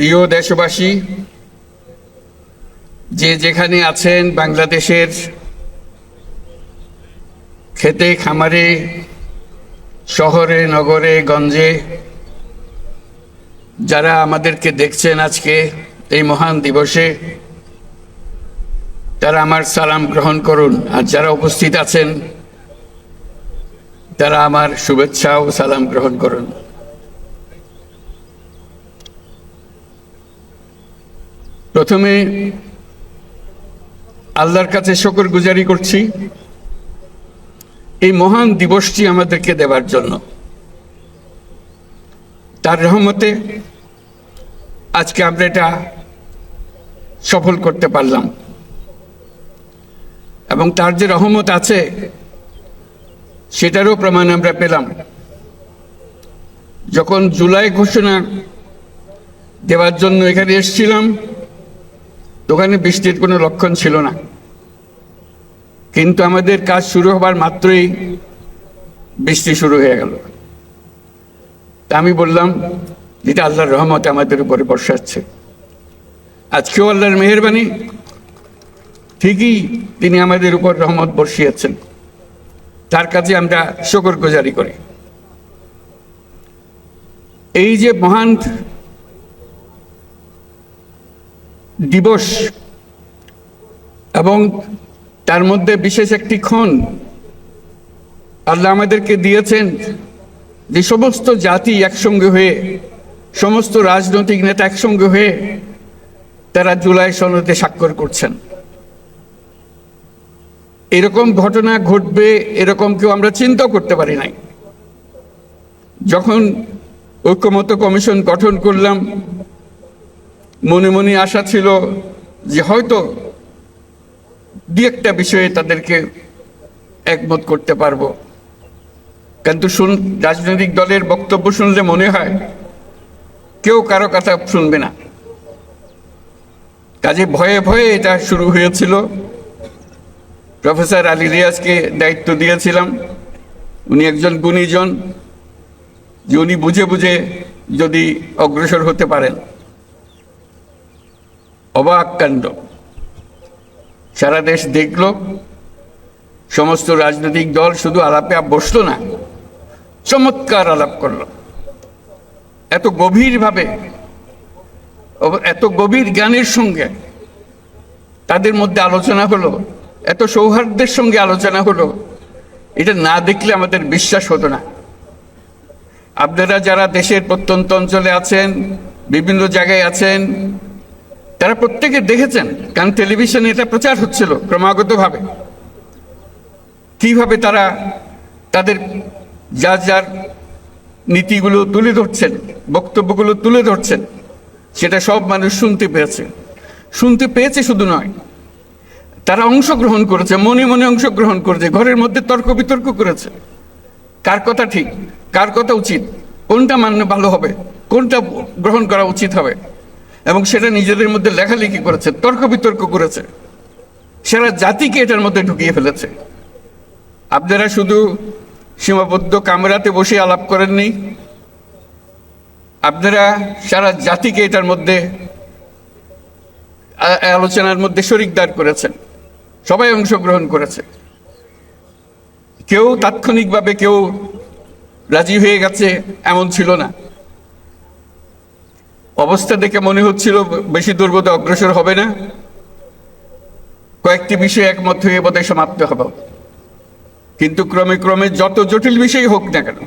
প্রিয় দেশবাসী, যে যেখানে আছেন বাংলাদেশের খেতে খামারে, শহরে, নগরে, গঞ্জে, যারা আমাদেরকে দেখছেন আজকে এই মহান দিবসে, তারা আমার সালাম গ্রহণ করুন। আর যারা উপস্থিত আছেন, তারা আমার শুভেচ্ছা ও সালাম গ্রহণ করুন। প্রথমে আল্লাহর কাছে শকর গুজারি করছি। এই মহান দিবসটি আমাদেরকে দেবার জন্য। তার রহমতে আজকে আমরা এটা সফল করতে পারলাম। এবং তার যে রহমত আছে, সেটারও প্রমাণ আমরা পেলাম। যখন জুলাই ঘোষণা দেওয়ার জন্য এখানে এসেছিলাম ওখানে বৃষ্টির কোনো লক্ষণ ছিল না। কিন্তু আমাদের কাজ শুরু হবার মাত্রই বৃষ্টি শুরু হয়ে গেল। তা আমি বললাম যেটা আল্লাহর রহমত আমাদের উপরে বর্ষাচ্ছে আজকেও আল্লাহর মেহরবানি। ঠিকই তিনি আমাদের উপর রহমত বর্ষিয়েছেন। তার কাছে আমরা শকর গুজারি করি। এই যে মহান দিবস এবং তার মধ্যে বিশেষ একটি ক্ষণ আল্লাহ আমাদেরকে দিয়েছেন যে সমস্ত জাতি একসঙ্গে হয়ে, সমস্ত রাজনৈতিক নেতা একসঙ্গে হয়ে তারা জুলাই সনদে স্বাক্ষর করছেন। এরকম ঘটনা ঘটবে এরকম কেউ আমরা চিন্তা করতে পারি নাই। যখন ঐক্যমত কমিশন গঠন করলাম মনে মনে আশা ছিল যে হয়তো দু একটা বিষয়ে তাদেরকে একমত করতে পারব। কিন্তু শুন, রাজনৈতিক দলের বক্তব্য শুনলে মনে হয় কেউ কারও কথা শুনবে না। কাজে ভয়ে ভয়ে এটা শুরু হয়েছিল। প্রফেসর আলী রিয়াজকে দায়িত্ব দিয়েছিলাম। উনি একজন গুণীজন, যে উনি বুঝে বুঝে যদি অগ্রসর হতে পারেন। অবাক কাণ্ড। সারা দেশ দেখল, সমস্ত রাজনৈতিক দল শুধু আলাপে বসল না, চমৎকার আলাপ করল। এত গভীরভাবে এত গভীর জ্ঞানের সঙ্গে তাদের মধ্যে আলোচনা হলো, এত সৌহার্দ্যের সঙ্গে আলোচনা হলো, এটা না দেখলে আমাদের বিশ্বাস হতো না। আপনারা যারা দেশের প্রত্যন্ত অঞ্চলে আছেন, বিভিন্ন জায়গায় আছেন তারা প্রত্যেকে দেখেছেন, কারণ টেলিভিশনে এটা প্রচার হচ্ছিল ক্রমাগতভাবে। কীভাবে তারা তাদের যা যার নীতিগুলো তুলে ধরছেন, বক্তব্যগুলো তুলে ধরছেন, সেটা সব মানুষ শুনতে পেয়েছে। শুনতে পেয়েছে শুধু নয়, তারা অংশগ্রহণ করেছে, মনে মনে অংশগ্রহণ করেছে, ঘরের মধ্যে তর্ক বিতর্ক করেছে। কার কথা ঠিক, কার কথা উচিত, কোনটা মান্য ভালো হবে, কোনটা গ্রহণ করা উচিত হবে? এবং সেটা নিজেদের মধ্যে লেখালেখি করেছে তর্ক বিতর্ক করেছে। সারা জাতিকে এটার মধ্যে ঢুকিয়ে ফেলেছে। আপনারা শুধু সীমাবদ্ধ কামরাতে বসে আলাপ করেননি। আপনারা সারা জাতিকে এটার মধ্যে আলোচনার মধ্যে শরিকদার করেছেন। সবাই অংশগ্রহণ করেছে। কেউ তাৎক্ষণিকভাবে কেউ রাজি হয়ে গেছে, এমন ছিল না। অবস্থা দেখে মনে হচ্ছিল বেশি দুর্বোধে অগ্রসর হবে না। কয়েকটি বিষয় একমত হয়ে বোধহয় সমাপ্ত হবে। কিন্তু ক্রমে ক্রমে যত জটিল বিষয় হোক না কেন,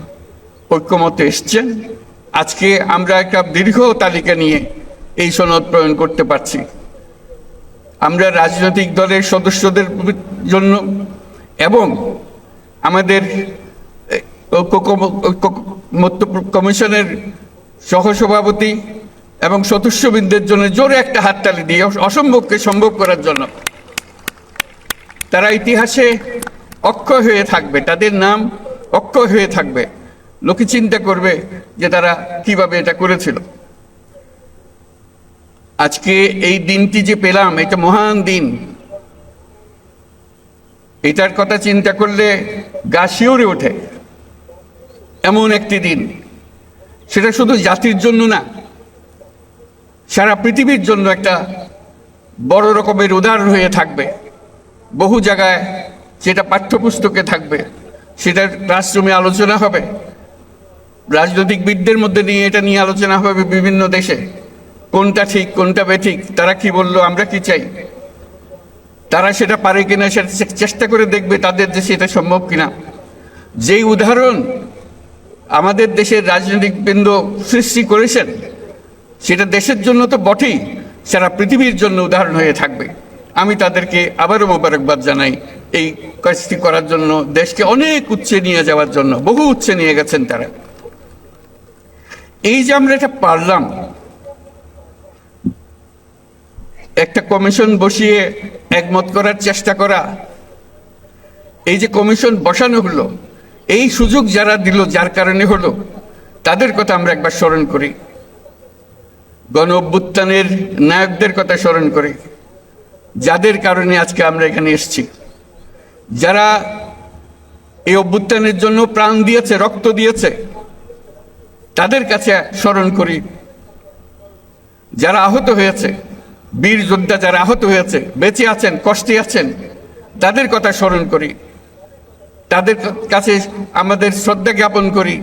ঐক্যমত এসছেন আজকে আমরা একটা দীর্ঘ তালিকা নিয়ে এই সনদ প্রয়োগ করতে পারছি। আমরা রাজনৈতিক দলের সদস্যদের জন্য এবং আমাদের ঐক্য কমিশনের সহসভাপতি এবং সদস্যবৃন্দের জন্য জোরে একটা হাততালি দিয়ে অসম্ভবকে সম্ভব করার জন্য। তারা ইতিহাসে অক্ষয় হয়ে থাকবে, তাদের নাম অক্ষয় হয়ে থাকবে। লোকে চিন্তা করবে যে তারা কীভাবে এটা করেছিল। আজকে এই দিনটি যে পেলাম, এটা মহান দিন। এটার কথা চিন্তা করলে গা শিউরে ওঠে। এমন একটি দিন। সেটা শুধু জাতির জন্য না সারা পৃথিবীর জন্য একটা বড় রকমের উদাহরণ হয়ে থাকবে। বহু জায়গায় যেটা পাঠ্যপুস্তকে থাকবে সেটা ক্লাসরুমে আলোচনা হবে। রাজনৈতিকবিদদের মধ্যে নিয়ে এটা নিয়ে আলোচনা হবে বিভিন্ন দেশে। কোনটা ঠিক, কোনটা বেঠিক, তারা কি বলল, আমরা কি চাই? তারা সেটা পারে কিনা সেটা চেষ্টা করে দেখবে তাদের দেশে এটা সম্ভব কিনা। যেই উদাহরণ আমাদের দেশের রাজনৈতিক বৃন্দ সৃষ্টি করেছেন সেটা দেশের জন্য তো বটেই, সারা পৃথিবীর জন্য উদাহরণ হয়ে থাকবে। আমি তাদেরকে আবারও মোবারকবাদ জানাই, এই কাজটি করার জন্য, দেশকে অনেক উচ্চে নিয়ে যাওয়ার জন্য, বহু উচ্চে নিয়ে গেছেন তারা। এই যে আমরা এটা পারলাম, একটা কমিশন বসিয়ে একমত করার চেষ্টা করা, এই যে কমিশন বসানো হলো, এই সুযোগ যারা দিল, যার কারণে হলো, তাদের কথা আমরা একবার স্মরণ করি। গণ অভ্যুত্থানের নায়কদের কথা স্মরণ করি, যাদের কারণে আজকে আমরা এখানে এসেছি। যারা এই অভ্যুত্থানের জন্য প্রাণ দিয়েছে, রক্ত দিয়েছে, তাদের কাছে স্মরণ করি, যারা আহত হয়েছে, বীর যোদ্ধা যারা আহত হয়েছে, বেঁচে আছেন, কষ্টে আছেন, তাদের কথা স্মরণ করি। তাদের কাছে আমাদের শ্রদ্ধা জ্ঞাপন করি।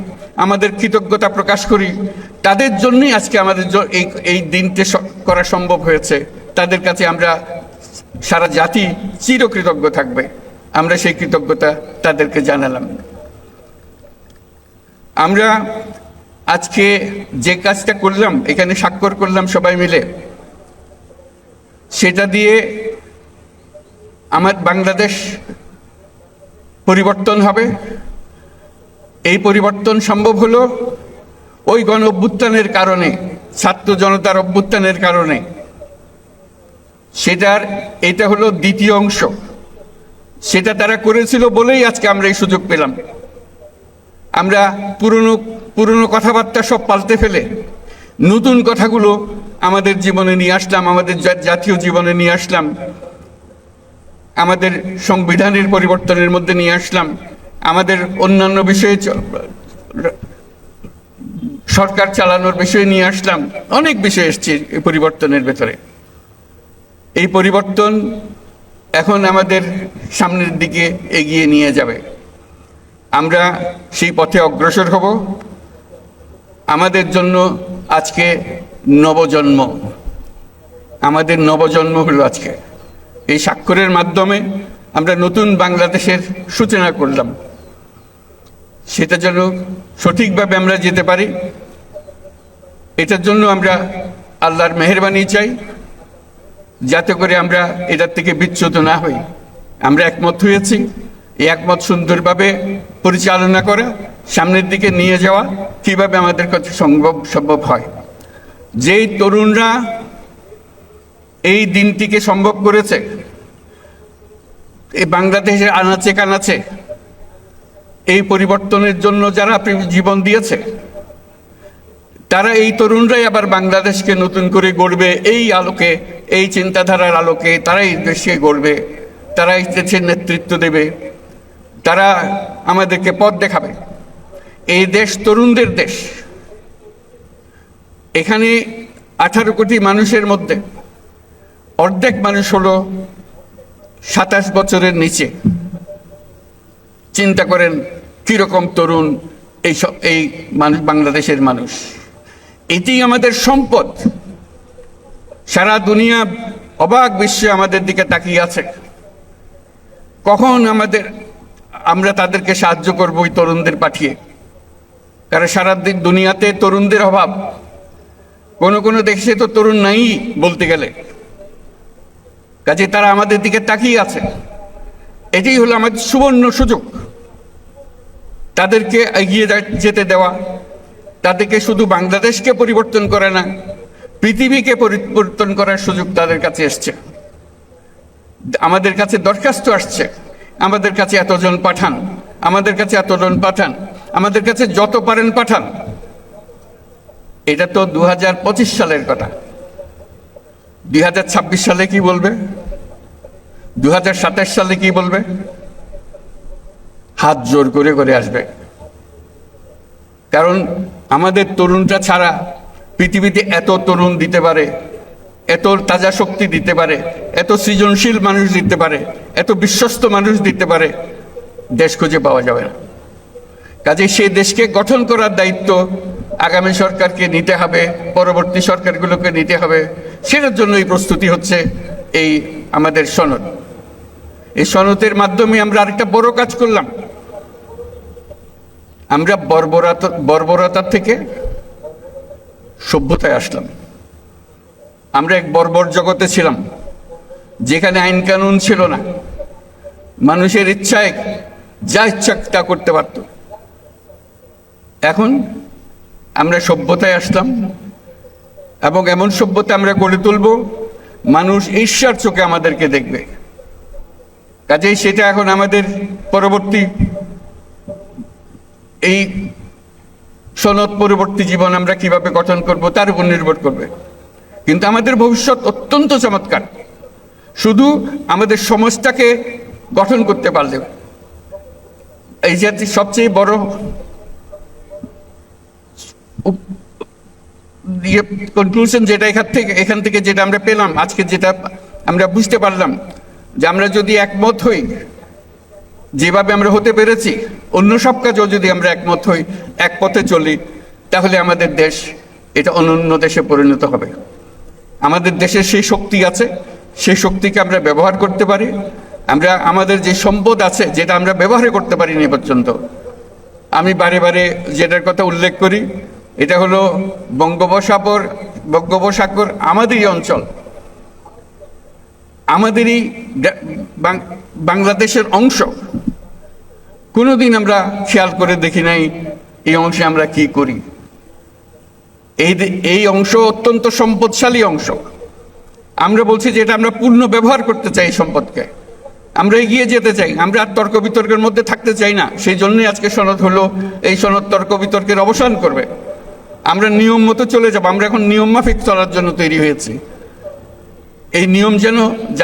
আমাদের কৃতজ্ঞতা প্রকাশ করি। তাদের জন্যই আজকে আমাদের এই এই দিনটি করা সম্ভব হয়েছে। তাদের কাছে আমরা সারা জাতি চিরকৃতজ্ঞ থাকবে। আমরা সেই কৃতজ্ঞতা তাদেরকে জানালাম। আমরা আজকে যে কাজটা করলাম, এখানে স্বাক্ষর করলাম সবাই মিলে, সেটা দিয়ে আমার বাংলাদেশ পরিবর্তন হবে। এই পরিবর্তন সম্ভব হলো ওই গণ অভ্যুত্থানের কারণে, ছাত্র জনতার অভ্যুত্থানের কারণে। সেটার, এটা হলো দ্বিতীয় অংশ। সেটা তারা করেছিল বলেই আজকে আমরা এই সুযোগ পেলাম। আমরা পুরনো পুরনো কথাবার্তা সব পাল্টে ফেলে, নতুন কথাগুলো আমাদের জীবনে নিয়ে আসলাম, আমাদের জাতীয় জীবনে নিয়ে আসলাম, আমাদের সংবিধানের পরিবর্তনের মধ্যে নিয়ে আসলাম। আমাদের অন্যান্য বিষয়ে সরকার চালানোর বিষয়ে নিয়ে আসলাম। অনেক বিষয় এসছে এই পরিবর্তনের ভেতরে। এই পরিবর্তন এখন আমাদের সামনের দিকে এগিয়ে নিয়ে যাবে। আমরা সেই পথে অগ্রসর হব। আমাদের জন্য আজকে নবজন্ম। আমাদের নবজন্ম হলো আজকে। এই স্বাক্ষরের মাধ্যমে আমরা নতুন বাংলাদেশের সূচনা করলাম। সেটা যেন সঠিকভাবে আমরা যেতে পারি, এটার জন্য আমরা আল্লাহর মেহরবানি চাই, যাতে করে আমরা এটার থেকে বিচ্যুত না হই। আমরা একমত হয়েছি, এই একমত সুন্দরভাবে পরিচালনা করা, সামনের দিকে নিয়ে যাওয়া কীভাবে আমাদের কাছে সম্ভব সম্ভব হয়। যেই তরুণরা এই দিনটিকে সম্ভব করেছে, এই বাংলাদেশের আনাচে কানাচে এই পরিবর্তনের জন্য যারা জীবন দিয়েছে, তারা এই তরুণরাই আবার বাংলাদেশকে নতুন করে গড়বে এই আলোকে, এই চিন্তাধারার আলোকে তারাই দেশকে গড়বে, তারাই দেশের নেতৃত্ব দেবে, তারা আমাদেরকে পথ দেখাবে। এই দেশ তরুণদের দেশ। এখানে আঠারো কোটি মানুষের মধ্যে অর্ধেক মানুষ হলো সাতাশ বছরের নিচে। চিন্তা করেন, কীরকম তরুণ এই সব এই মানুষ, বাংলাদেশের মানুষ। এটি আমাদের সম্পদ। সারা দুনিয়া অবাক বিশ্বে আমাদের দিকে তাকিয়ে আছে। কখন আমাদের, আমরা তাদেরকে সাহায্য করব ওই তরুণদের পাঠিয়ে? কারণ সারা দুনিয়াতে তরুণদের অভাব। কোনো কোনো দেশে তো তরুণ নাই বলতে গেলে। কাজে তারা আমাদের দিকে তাকিয়ে আছে। এটাই হলো আমাদের সুবর্ণ সুযোগ। তাদেরকে এগিয়ে যেতে দেওয়া। তাদেরকে শুধু বাংলাদেশকে পরিবর্তন করে না, পৃথিবীকে পরিবর্তন করার সুযোগ তাদের কাছে এসছে। আমাদের কাছে দরখাস্ত আসছে, আমাদের কাছে এতজন পাঠান, আমাদের কাছে এতজন পাঠান, আমাদের কাছে যত পারেন পাঠান। এটা তো দু হাজার পঁচিশ সালের কথা। দুই হাজার ছাব্বিশ সালে কি বলবে? দু হাজার সাতাশ সালে কি বলবে? হাত জোর করে করে আসবে। কারণ আমাদের তরুণটা ছাড়া পৃথিবীতে এত তরুণ দিতে পারে, এত তাজা শক্তি দিতে পারে, এত সৃজনশীল মানুষ দিতে পারে, এত বিশ্বস্ত মানুষ দিতে পারে, দেশ খুঁজে পাওয়া যাবে না। কাজে সেই দেশকে গঠন করার দায়িত্ব আগামী সরকারকে নিতে হবে, পরবর্তী সরকারগুলোকে নিতে হবে। সেটার জন্য এই প্রস্তুতি হচ্ছে এই আমাদের সনদ। এই সনদের মাধ্যমে আমরা আরেকটা বড় কাজ করলাম। আমরা বর্বরতা, বর্বরতার থেকে সভ্যতায় আসলাম। আমরা এক বর্বর জগতে ছিলাম, যেখানে আইন কানুন ছিল না। মানুষের ইচ্ছায় যা ইচ্ছা তা করতে পারত। এখন আমরা সভ্যতায় আসলাম এবং এমন সভ্যতা আমরা গড়ে তুলব, মানুষ ঈশ্বর চোখে আমাদেরকে দেখবে। কাজেই সেটা এখন আমাদের পরবর্তী এই সনদ পরবর্তী জীবন আমরা কীভাবে গঠন করব, তার উপর নির্ভর করবে। কিন্তু আমাদের ভবিষ্যৎ অত্যন্ত চমৎকার। শুধু আমাদের সমাজটাকে গঠন করতে পারলে, এই যে সবচেয়ে বড় ইয়ে কনক্লুশন যেটা এখান থেকে এখান থেকে যেটা আমরা পেলাম, আজকে যেটা আমরা বুঝতে পারলাম যে আমরা যদি একমত হই যেভাবে আমরা হতে পেরেছি, অন্য সব কাজেও যদি আমরা একমত হই, এক পথে চলি, তাহলে আমাদের দেশ এটা অনন্য দেশে পরিণত হবে। আমাদের দেশের সেই শক্তি আছে, সেই শক্তিকে আমরা ব্যবহার করতে পারি। আমরা, আমাদের যে সম্পদ আছে, যেটা আমরা ব্যবহার করতে পারিনি পর্যন্ত, আমি বারে বারে যেটার কথা উল্লেখ করি, এটা হলো বঙ্গোপসাগর বঙ্গোপসাগর আমাদেরই অঞ্চল। আমাদেরই বাংলাদেশের অংশ। কোনোদিন আমরা খেয়াল করে দেখি নাই এই অংশে আমরা কি করি। এই এই অংশ অত্যন্ত সম্পদশালী অংশ। আমরা বলছি যে এটা আমরা পূর্ণ ব্যবহার করতে চাই সম্পদকে। আমরা এগিয়ে যেতে চাই, আমরা আর তর্ক বিতর্কের মধ্যে থাকতে চাই না। সেই জন্যই আজকে সনদ হলো, এই সনদ তর্ক বিতর্কের অবসান করবে। আমরা নিয়ম মতো চলে যাব, আমরা এখন নিয়ম মাফিক চলার জন্য তৈরি হয়েছি। এই নিয়ম যেন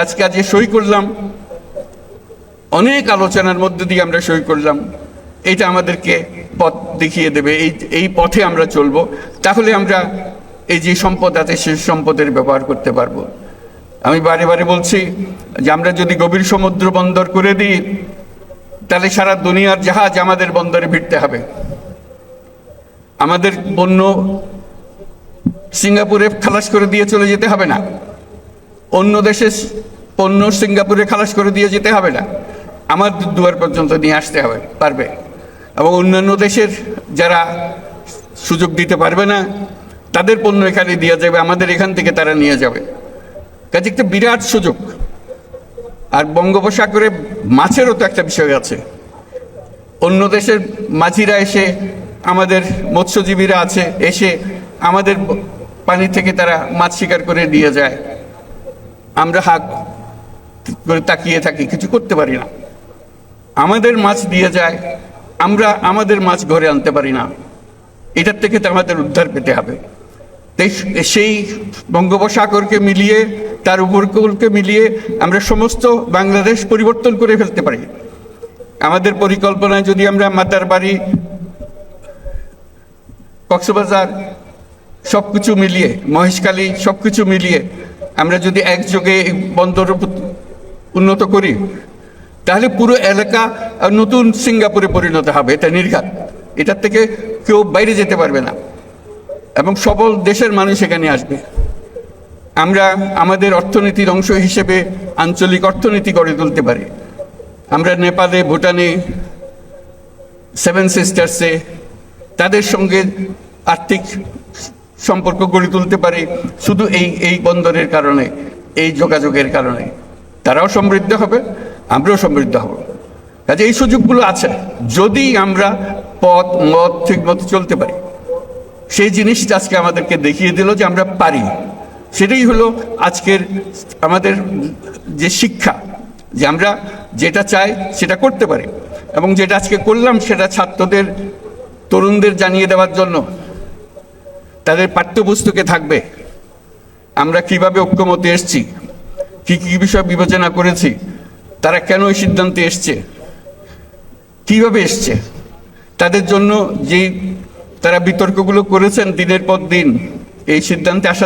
আজকে আজকে সই করলাম অনেক আলোচনার মধ্যে দিয়ে আমরা সই করলাম। এটা আমাদেরকে পথ দেখিয়ে দেবে। এই এই পথে আমরা চলবো। তাহলে আমরা এই যে সম্পদ আছে, সেই সম্পদের ব্যবহার করতে পারব। আমি বারে বারে বলছি যে আমরা যদি গভীর সমুদ্র বন্দর করে দিই, তাহলে সারা দুনিয়ার জাহাজ আমাদের বন্দরে ভিড়তে হবে। আমাদের পণ্য সিঙ্গাপুরে খালাস করে দিয়ে চলে যেতে হবে না। অন্য দেশে পণ্য সিঙ্গাপুরে খালাস করে দিয়ে যেতে হবে না। আমার দুয়ার পর্যন্ত নিয়ে আসতে হবে, পারবে? এবং অন্যান্য দেশের যারা সুযোগ দিতে পারবে না, তাদের পণ্য এখানে দেওয়া যাবে, আমাদের এখান থেকে তারা নিয়ে যাবে। কাজে একটা বিরাট সুযোগ। আর বঙ্গোপসাগরে মাছেরও তো একটা বিষয় আছে। অন্য দেশের মাঝিরা এসে, আমাদের মৎস্যজীবীরা আছে, এসে আমাদের পানি থেকে তারা মাছ শিকার করে দিয়ে যায়। আমরা হাত করে তাকিয়ে থাকি, কিছু করতে পারি না। আমাদের মাছ দিয়ে যায়, আমরা আমাদের মাছ ঘরে আনতে পারি না। এটার থেকে তো আমাদের উদ্ধার পেতে হবে। সেই বঙ্গোপসাগরকে মিলিয়ে, তার উপকূলকে মিলিয়ে আমরা সমস্ত বাংলাদেশ পরিবর্তন করে ফেলতে পারি। আমাদের পরিকল্পনায় যদি আমরা মাতার বাড়ি কক্সবাজার সব কিছু মিলিয়ে, মহেশখালী সব কিছু মিলিয়ে আমরা যদি একযোগে বন্দর উন্নত করি তাহলে পুরো এলাকা নতুন সিঙ্গাপুরে পরিণত হবে, এটা নির্ঘাত। এটার থেকে কেউ বাইরে যেতে পারবে না। এবং সবল দেশের মানুষ এখানে আসবে। আমরা আমাদের অর্থনীতির অংশ হিসেবে আঞ্চলিক অর্থনীতি গড়ে তুলতে পারি। আমরা নেপালে, ভুটানে সেভেন সিস্টার্সে তাদের সঙ্গে আর্থিক সম্পর্ক গড়ে তুলতে পারি। শুধু এই এই বন্দরের কারণে, এই যোগাযোগের কারণে। তারাও সমৃদ্ধ হবে। আমরাও সমৃদ্ধ হব। কাজে এই সুযোগগুলো আছে, যদি আমরা পথ, মত ঠিক মতো চলতে পারি। সেই জিনিসটা আজকে আমাদেরকে দেখিয়ে দিল যে আমরা পারি। সেটাই হলো আজকের আমাদের যে শিক্ষা, যে আমরা যেটা চাই সেটা করতে পারি এবং যেটা আজকে করলাম সেটা ছাত্রদের, তরুণদের জানিয়ে দেওয়ার জন্য। তাদের পাঠ্যপুস্তকে থাকবে। আমরা কীভাবে ঐক্যমতে এসছি, কি কি বিষয় বিবেচনা করেছি তারা কেন এই সিদ্ধান্তে এসছে? কীভাবে এসছে? তাদের জন্য যেই তারা বিতর্কগুলো করেছেন দিনের পর দিন, এই সিদ্ধান্তে আসা